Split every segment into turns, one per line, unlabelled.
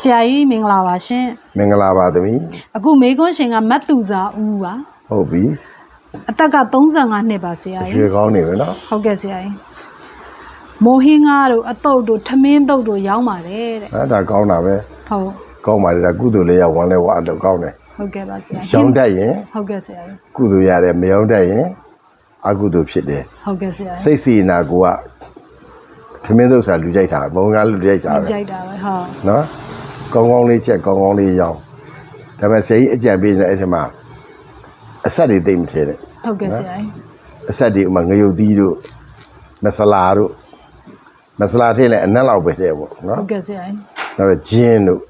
ဆရာကြီးမင်္ဂလာပါရှင်
မင်္ဂလာပါသမီး
အခုမေကွန်းရှင်ကမတ်တူစာဦးပါ
ဟုတ်ပြီ
အသက်က35နှစ်ပါဆရာ
ရွှေ
ကြီး
ကောင်းနေပြီနော်
ဟုတ်ကဲ့ဆရာကြီးမိုဟင်းငါတို့အတုတ်တို့ထမင်းတုတ်တို့ရောင်းပါတယ်တဲ့
ဟာဒါကောင်းတာပဲ
ဟုတ်
ကောင်းပါလေဒါကုသိုလ်လေးရောက်ဝမ်းလဲဝါတော့ကောင်းတယ်
ဟုတ်ကဲ့ပါဆရာ
ရှောင်းတတ်ရင်
ဟုတ်ကဲ့ဆရာကြီး
ကုသိုလ်ရတယ်မယောင်းတတ်ရင်အကုသိုလ်ဖြစ်တယ်
ဟုတ်ကဲ့ဆရာကြီး
စိတ်စီနာကိုကသမင်းသုတ်ဆာလူကြိုက်တာမုံကားလူကြိုက်တာ
လူ
ပဲ
ကြိုက်တာပဲဟုတ်
နော် ကောင်းကောင်းလေးချက်ကောင်းကောင်းလေးရောင်းဒါပေမဲ့ဆရာကြီးအကြံပေးနေအဲ့ဒီမှာအဆက်တွေသိမ့်မထဲနဲ့
ဟုတ်ကဲ့ဆရာကြီး
အဆက်တွေဥမာငရုတ်သီးတို့မဆလာတို့မဆလာထည့်လဲအနက်လောက်ပဲတဲ့ပေါ့နော်
ဟုတ်ကဲ့ဆရာကြီး
နောက်တော့ဂျင်းတို့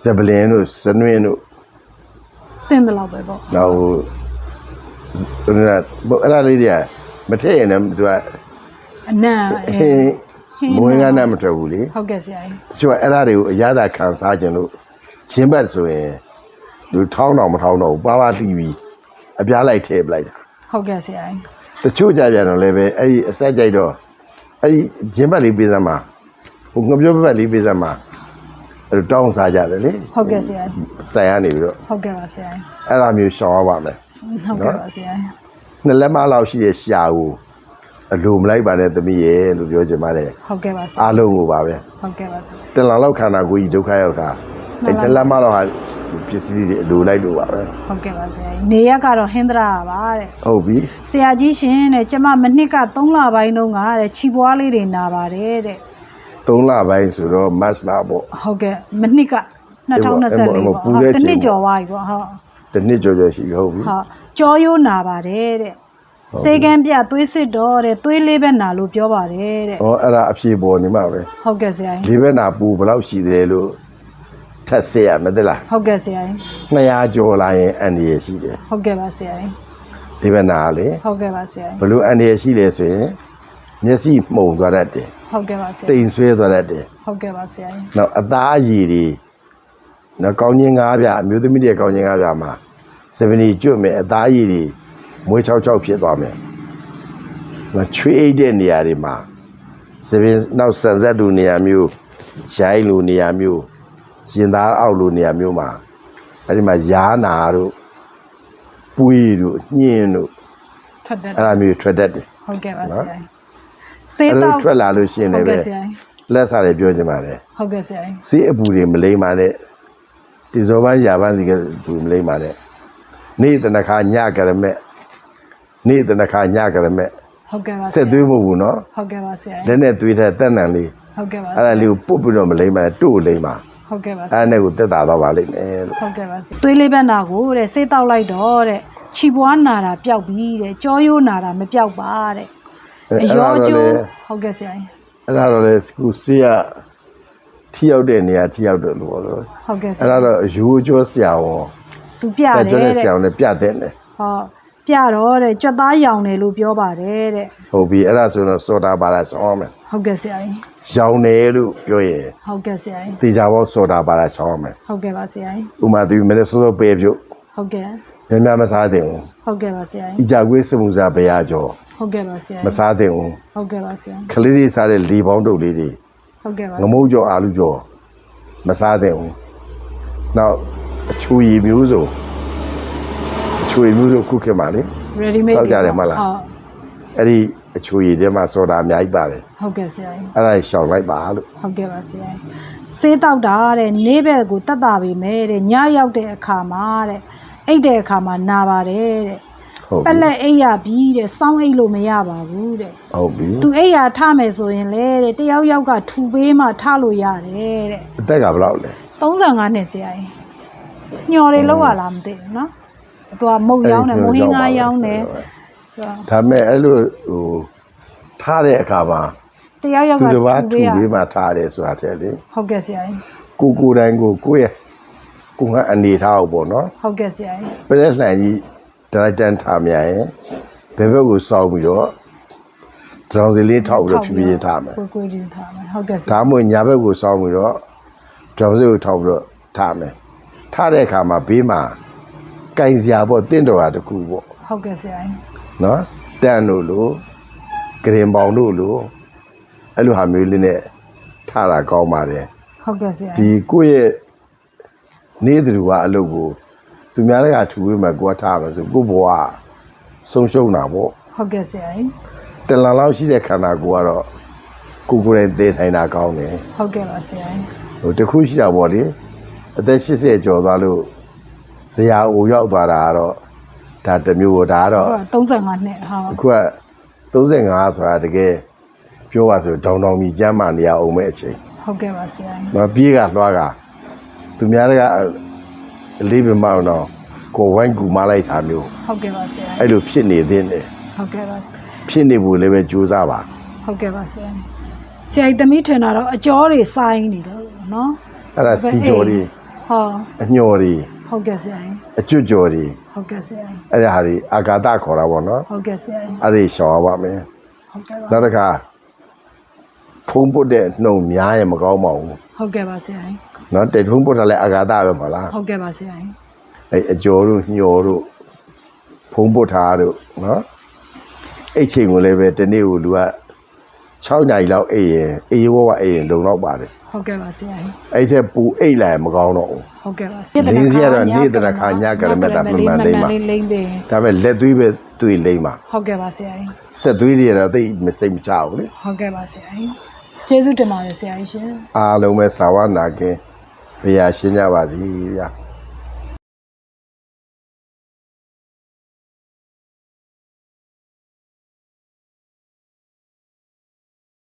ဇပလင်တို့စနွင်းတို့
တင်းတယ်လို့ပဲပေါ့
နောက်ဟိုဟိုနာဘောအဲ့ဒါလေးတွေကမထည့်ရင်လည်းသူကအ
နံ့ အဲ
ဟင်းမွေးကားနဲ့မထွက်ဘူးလေ
ဟုတ်ကဲ့ဆရာကြီး
တချို့ကအဲ့ဒါတွေကိုအရသာခံစားခြင်းလို့ချင်းဘတ်ဆိုရင်လူထောင်းတော့မထောင်းတော့ဘူးပါပါတီးပြီးအပြားလိုက်ထည့်ပလိုက်တာ
ဟုတ်ကဲ့ဆရာကြီး
တချို့ကြပြန်တော့လည်းပဲအဲ့ဒီအဆက်ကြိုက်တော့အဲ့ဒီချင်းဘတ်လေးပေးစမ်းမှာဟိုငပြောဘတ်လေးပေးစမ်းမှာအဲ့လိုတောင်းစားကြတယ်လေ
ဟုတ်ကဲ့ဆရာကြီး
ဆိုင်ရနေပြီးတော့
ဟုတ်ကဲ့ပါဆရာကြီး
အဲ့လိုမျိုးရှောင်ရပါမယ်
ဟုတ်ကဲ့ပါဆရာကြီး
နှစ်လက်မလောက်ရှိတဲ့ရှာကို အလိုမလိုက်ပါနဲ့သမီးရဲ့လို့ပြောချင်ပါတယ်
ဟုတ်ကဲ့ပါဆရာ
အားလုံးကိုပါပဲ
ဟုတ်ကဲ့ပါဆရာ
တန်လောင်လောက်ခန္ဓာကိုယ်ကြီးဒုက္ခရောက်တာ
မှ
အဲ့
န်ပါ
နှစ်လက်မလောက်ဟာပစ္စည်းတွေအလိုလိုက်လို့ပါပဲ
ဟုတ်ကဲ့ပါဆရာကြီးနေရက်ကတော့ဟင်္ဒရာပါတဲ့
ဟုတ်ပြီ
ဆရာကြီးရှင်တဲ့ကျမမနှစ်က3လပိုင်းတုန်းကတဲ့ခြိပွားလေးတွေနာပါတယ်တဲ့
3လပိုင်းဆိုတော့မတ်လာပေါ့
ဟုတ်ကဲ့မနှစ်က2024ပေါ့
ပူ
ဟုတ်
တဲ့
တစ်
ချိန်
နှစ်ကျော်သွားပြီပေါ့ဟုတ်
တစ်နှစ်ကျော်ကျော်ရှိပြီဟုတ်ပြီ
ဟုတ်ကြောရိုးနာပါတယ်တဲ့ စေကန်းပြသွေးစစ်တော့တဲ့သွေးလေးပဲနာလို့ပြောပါတယ်တဲ့
ဟောအဲ့ဒါအဖြေပေါ်နေမှာပဲ
ဟုတ်ကဲ့ဆရာကြီး
လေးဘက်နာပူဘယ်လောက်ရှိသေးလဲလို့ထက်ဆက်ရမသိလား
ဟုတ်ကဲ့ဆရာကြီး
200ကျော်လာရင်အန်ဒီရရှိတယ်
ဟုတ်ကဲ့ပါဆရာကြီး
လေးဘက်နာကလေ
ဟုတ်ကဲ့ပါဆရာကြီး
ဘယ်လိုအန်ဒီရရှိလဲဆိုရင်မျက်စိမှုန်သွားတတ်တယ်
ဟုတ်ကဲ့ပါဆရာ
တိ
ကြီး
မ်ဆွဲသွားတတ်တယ်
ဟုတ်ကဲ့ပါဆရာကြီး
နောက်အသားအရည်တွေနောက်ကောင်းချင်းငါးပြအမျိုးသမီးတွေကောင်းချင်းငါးပြမှာစပနီကျွတ်မယ်အသားအရည်တွေ မွေးချောက်ချောက်ဖြစ်သွားမယ်နောက်ချွေးအိတ်တဲ့နေရာတွေမှာစပင်နောက်ဆန်ဆက်လူနေရာမျိုးရှိုင်းလူနေရာမျိုးရင်သားအောက်လူနေရာမျိုးမှာအဲ့ဒီမှာရားနာတို့ပွေးတို့ညင်းတို့
ထွက်တတ်
အဲ့ဒါမျိုးထွက်တတ်တယ်
ဟုတ်ကဲ့ပါဆရာကြီးစေး
အဲ့လို
တော့
ထွက်လာလို့ရှိရင်
ဟု
လည်း
တ်
ပဲ
ကဲ့ဆရာကြီး
လက်စားတွေပြောချင်ပါတယ်
ဟုတ်ကဲ့ဆရာကြီး
စေးအပူတွေမလိမ့်ပါနဲ့ဒီဇောပန်းရာပန်းစီကဘူးမလိမ့်ပါနဲ့နေ့တနခါညကရမဲ့ နေ့တနခါညကရမဲ့
ဟုတ်ကဲ့ပါ
ဆက်သွေးမဟုတ်ဘူးနော်
ဟုတ်ကဲ့ပါဆရာကြီး
လက်နဲ့သွေးတဲ့တက်နံလေး
ဟုတ်ကဲ့ပါ
အဲ့ဒါလေးကိုပုတ်ပြီးတော့မလိမ့်ပါနဲ့တို့လိမ့်ပါ
ဟုတ်ကဲ့ပါဆ
အဲ့
ရာ
ဒါနဲ့ကိုတက်တာတော့ပါလိမ့်မယ်လို့
ဟုတ်ကဲ့ပါဆရာသွေးလေးဘက်နာကိုတဲ့စေးတောက်လိုက်တော့တဲ့ခြိပွားနာတာပျောက်ပြီတဲ့ကြောရိုးနာတာမပျောက်ပါတဲ့အရောကျိုးဟုတ်ကဲ့ဆရာကြီး
အဲ့ဒါတော့လေခုစေးရထိရောက်တဲ့နေရာထိရောက်တယ်လို့ပြောလို့
ဟုတ်ကဲ့ဆ
အဲ့
ရာ
ဒါတော့အယူကျော်ဆရာဝန်
သူပြတယ်
အဲ့ကျော်တဲ့
တဲ့
ဆရာဝန်နဲ့ပြတဲ့တယ်
ဟော ပြတော့တဲ့ကြွက်သားရောင်တယ်လို့ပြောပါတယ်တဲ့
ဟုတ်ပြီအဲ့ဒါဆိုတော့စောတာပါလာဆောင်းမယ်
ဟုတ်ကဲ့ဆရာကြီး
ရောင်တယ်လို့ပြောရင်
ဟုတ်ကဲ့ဆရာကြီး
တေချာဘောစောတာပါလာဆောင်းမယ်
ဟုတ်ကဲ့ပါဆရာကြီး
ဥမာသူမနေ့စောစောပေးပြုတ်
ဟုတ်ကဲ့
များများမစားသင့်ဘူး
ဟုတ်ကဲ့ပါဆရာ
ဤ
ကြီး
ကြကွေးစမှုစားဘရာကျော်
ဟုတ်ကဲ့ပါဆရာ
မ
ကြီး
စားသင့်ဘူး
ဟုတ်ကဲ့ပါဆရာ
ခလေးလေးစားတဲ့လေပေါင်းတုပ်လေးတွေ
ဟုတ်ကဲ့ပါ
ငမုတ်ကျော်အာလူကျော်မစားသင့်ဘူးနောက်အချူရည်မျိုးစုံအ ချူရည်မျိုးစုံခုခေတ်မှာလေ
ready made
ဟုတ်ကြတယ်မဟုတ်လား
ဟုတ်
အဲ့ဒီအချူရည်ထဲမှာစောတာအများကြီးပါတယ်
ဟုတ်ကဲ့ဆရာကြီး
အဲ့ဒါကြီးရှောင်လိုက်ပါလို့
ဟုတ်ကဲ့ပါဆရာကြီးဆေးတောက်တာတဲ့နေ့ဘက်ကိုတတ်တာပေမဲ့တဲ့ညရောက်တဲ့အခါမှာတဲ့အိတ်တဲ့အခါမှာနာပါတယ်တဲ့
ဟုတ်
ပက်
ပြီ
လက်အိတ်ရပြီးတဲ့စောင်းအိတ်လို့မရပါဘူးတဲ့
ဟုတ်ပြီ
သူအိတ်ရထမယ်ဆိုရင်လေတဲ့တယောက်ယောက်ကထူပေးမှထလို့ရတယ်တဲ့
အသက်ကဘယ်လောက်လဲ
35နှစ်ဆရာကြီးညော်တွေလောက်ရလားမသိဘူးနော် သူကမုတ်ရောင်းတယ်မုတ်ဟင်းကားရောင်းတယ်သူက
ဒါပေမဲ့အဲ့လိုဟိုထားတဲ့အခါမှာ
တယောက်ယောက်က
သူ
ထူ
တစ်ပါးထူ
ပေးရ
ပေးမှထားတယ်ဆိုတာတဲ့လေ
ဟုတ်ကဲ့ဆရာကြီး
ကိုကိုယ်တိုင်းကိုကိုယ့်ရဲ့ကိုယ်ကအနေထားအောင်ပေါ့နော်
ဟုတ်ကဲ့ဆရာကြီး
ပြည့်လှန်ကြီးဒရိုက်တန်ထားမြန်ရင်ဘယ်ဘက်ကိုစောင်းပြီးတော့ဒရောင်စီလေးထောက်ပြီးတော့ဖြည်းဖြည်းချင်းထားမယ်
ကိုကိုကြီးထားမယ်ဟုတ်ကဲ့ဆရာ
ဒါမှမဟုတ်ညာဘက်ကိုစောင်းပြီးတော့ဒရောင်စီကိုထောက်ပြီးတော့ထားမယ်ထားတဲ့အခါမှာဘေးမှာ ကင်စရာပေါ့တင့်တော်ဟာတစ်ခုပေါ့
ဟုတ်ကဲ့ဆရာကြီး
နော်တန်တို့လိုဂရင်ပေါင်တို့လိုအဲ့လိုဟာမျိုးလေးနဲ့ထားတာကောင်းပါတယ်
ဟုတ်ကဲ့ဆရာ
ဒီကိုယ့်ရဲ့နေသူကအလုပ်ကိုသူများတွေကထူဝေးမှာကိုယ်ကထားမှာဆိုကိုယ့်ဘဝဆုံးရှုံးတာပေါ့
ဟုတ်ကဲ့ဆရာကြီး
တလန်လောက်ရှိတဲ့ခန္ဓာကိုယ်ကတော့ကိုယ်ကိုယ်တိုင်သိထိုင်တာကောင်းတယ်
ဟုတ်ကဲ့ပါဆရာကြီး
ဟိုတခုရှိတာပေါ့လေအသက်80ကျော်သွားလို့ ဇရာအိုရောက်သွားတာကတော့ဒါတစ်မျိုးပေါ့ဒါကတော့
ဟုတ်35နှစ်ဟုတ်
အခုက35ဆိုတာတကယ်ပြောပါဆိုတောင်တောင်မြကျမ်းမာနေရအောင်မဲ့အချိန်
ဟုတ်ကဲ့ပါဆရာကြီး
မပြေးကလွှားကသူများတွေကအလေးပင်မအောင်တော့ကိုယ်ဝိုင်းကူမလိုက်တာမျိုး
ဟုတ်ကဲ့ပါဆရာကြီး
အဲ့လိုဖြစ်နေသေးတယ်
ဟုတ်ကဲ့ပါ
ဖြစ်နေဖို့လည်းပဲကြိုးစားပါ
ဟုတ်ကဲ့ပါဆရာကြီးဆရာကြီးသမီးထင်တာတော့အကျော်တွေစိုင်းနေတော့နော်
အဲ့ဒါစီကြော်တွေ
ဟော
အညော်တွေ
ဟုတ်ကဲ့ဆရာကြီး
အကျွတ်ကြော်တွေ
ဟုတ်ကဲ့ဆရာကြီး
အဲ့ဒါဟာတွေအာကာသခေါ်တာပေါ့နော်
ဟုတ်ကဲ့ဆရာကြီး
အဲ့ဒီရှောင်ရပါမယ်
ဟုတ်ကဲ့ပါ
နောက်တစ်ခါဖုံးပုတ်တဲ့နှုံများရင်မကောင်းပါဘူး
ဟုတ်ကဲ့ပါဆရာကြီး
နော်တဲ့ဖုံးပုတ်တာလည်းအာကာသပဲမဟုတ်လား
ဟုတ်ကဲ့ပါဆရာကြီး
အဲ့အကျော်တို့ညော်တို့ဖုံးပုတ်ထားတို့နော်အဲ့ချိန်ကိုလည်းပဲတနေ့ကိုလူက 6ညရီလောက်အိပ်ရင်အေးဝဝအိပ်ရင်လုံတော့ပါတယ်
ဟုတ်ကဲ့ပါဆရာကြီး
အဲ့ထက်ပူအိတ်လိုက်ရင်မကောင်းတော့ဘူး
ဟုတ်ကဲ့ပါ
လင်းစီကတော့နေ့တရခါညကရမက်တာမှန်မှန်လိမ့်ပါ
လိမ့်လိမ့်ပင်
ဒါပေမဲ့လက်သွေးပဲတွေ့လိမ့်ပါ
ဟုတ်ကဲ့ပါဆရာကြီး
ဆက်သွေးတွေကတော့သိပ်မစိတ်မချဘူးလေ
ဟုတ်ကဲ့ပါဆရာကြီးကျေးဇူးတင်ပါတယ်ဆရာကြီးရှင်
အားလုံးပဲသာဝနာကင်းဘုရားရှင်းကြပါစီဗျာ